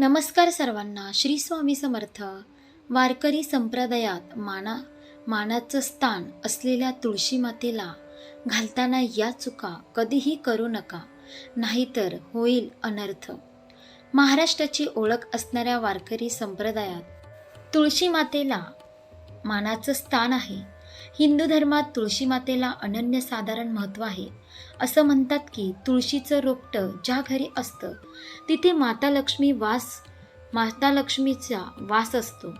नमस्कार सर्वांना श्री स्वामी समर्थ. वारकरी संप्रदायात माना मानाचं स्थान असलेल्या तुळशी मातेला घालताना या चुका कधीही करू नका नाहीतर होईल अनर्थ. महाराष्ट्राची ओळख असणाऱ्या वारकरी संप्रदायात तुळशी मातेला मानाचं स्थान आहे. हिंदू धर्मात तुळशी मातेला अनन्यसाधारण महत्त्व आहे. असं म्हणतात की तुळशीचं रोपटं ज्या घरी असतं तिथे माता लक्ष्मी वास माता लक्ष्मीचा वास असतो.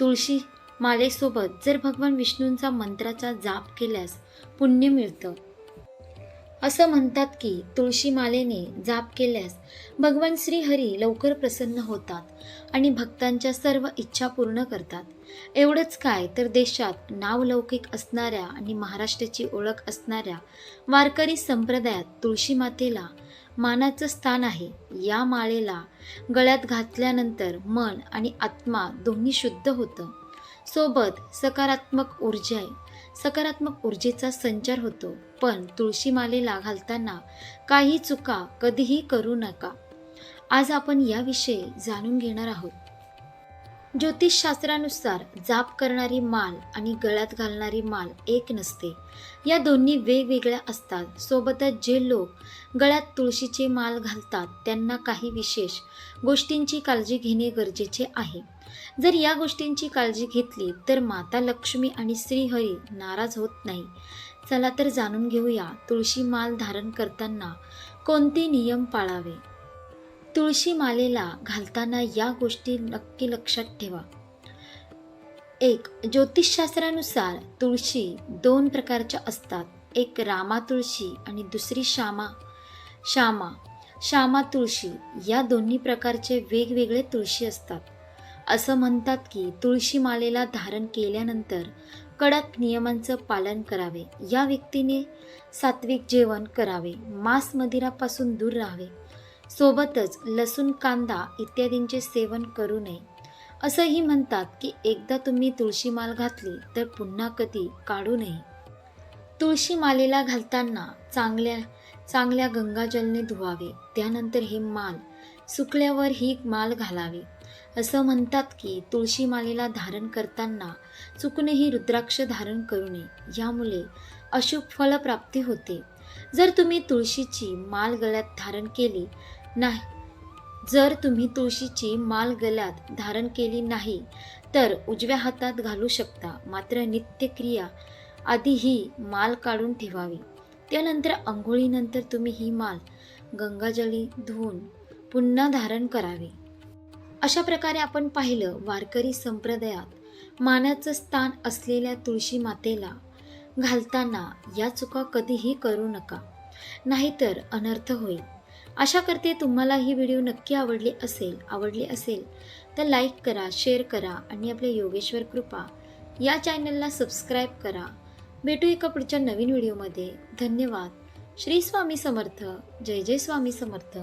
तुळशी मालेसोबत जर भगवान विष्णूंचा मंत्राचा जाप केल्यास पुण्य मिळतं. असं म्हणतात की तुळशी मालेने जाप केल्यास भगवान श्रीहरी लवकर प्रसन्न होतात आणि भक्तांच्या सर्व इच्छा पूर्ण करतात. एवढंच काय तर देशात नावलौकिक असणाऱ्या आणि महाराष्ट्राची ओळख असणाऱ्या वारकरी संप्रदायात तुळशी मातेला मानाचं स्थान आहे. या माळेला गळ्यात घातल्यानंतर मन आणि आत्मा दोन्ही शुद्ध होतं. सोबत सकारात्मक ऊर्जा आहे. सकारात्मक ऊर्जेचा संचार होतो. पण तुळशी मालेला घालताना काही चुका कधीही करू नका. आज आपण याविषयी जाणून घेणार आहोत. ज्योतिषशास्त्रानुसार जाप करणारी माल आणि गळ्यात घालणारी माल एक नसते. या दोन्ही वेगवेगळ्या असतात. सोबतच जे लोक गळ्यात तुळशीचे माल घालतात त्यांना काही विशेष गोष्टींची काळजी घेणे गरजेचे आहे. जर या गोष्टींची काळजी घेतली तर माता लक्ष्मी आणि श्रीहरी नाराज होत नाही. चला तर जाणून घेऊया तुळशी माल धारण करताना कोणते नियम पाळावे? तुळशी मालेला घालताना या गोष्टी नक्की लक्षात ठेवा. एक ज्योतिषशास्त्रानुसार तुळशी दोन प्रकारच्या असतात. एक रामा तुळशी आणि दुसरी श्यामा श्यामा. श्यामा तुळशी या दोन्ही प्रकारचे वेगवेगळे तुळशी असतात. असं म्हणतात की तुळशी मालेला धारण केल्यानंतर कडक नियमांचं पालन करावे. या व्यक्तीने सात्विक जेवण करावे. मांस मदिरापासून दूर राहावे. सोबतच लसूण कांदा इत्यादींचे सेवन करू नये. असंही म्हणतात की एकदा तुम्ही तुळशी माल घातली तर पुन्हा कधी काढू नये. तुळशी मालेला घालताना चांगल्या चांगल्या गंगाजलने धुवावे. त्यानंतर हे माल सुकल्यावर ही माल घालावी. असं म्हणतात की तुळशी मालेला धारण करताना चुकूनही रुद्राक्ष धारण करू नये. यामुळे अशुभ फलप्राप्ती होते. जर तुम्ही तुळशीची माल गळ्यात धारण केली नाही जर तुम्ही तुळशीची माल गळ्यात धारण केली नाही तर उजव्या हातात घालू शकता. मात्र नित्यक्रिया आधी ही माल काढून ठेवावी. त्यानंतर आंघोळीनंतर तुम्ही ही माल गंगाजळी धुवून पुन्हा धारण करावे. अशा प्रकारे आपण पाहिलं वारकरी संप्रदायात मानाचं स्थान असलेल्या तुळशी मातेला घालताना या चुका कधीही करू नका नाहीतर अनर्थ होईल. आशा करते तुम्हाला ही व्हिडिओ नक्की आवडली असेल आवडली असेल तर लाईक करा शेअर करा आणि आपल्या योगेश्वर कृपा या चॅनलला सबस्क्राईब करा. भेटू एका पुढच्या नवीन व्हिडिओमध्ये. धन्यवाद. श्री स्वामी समर्थ. जय जय स्वामी समर्थ.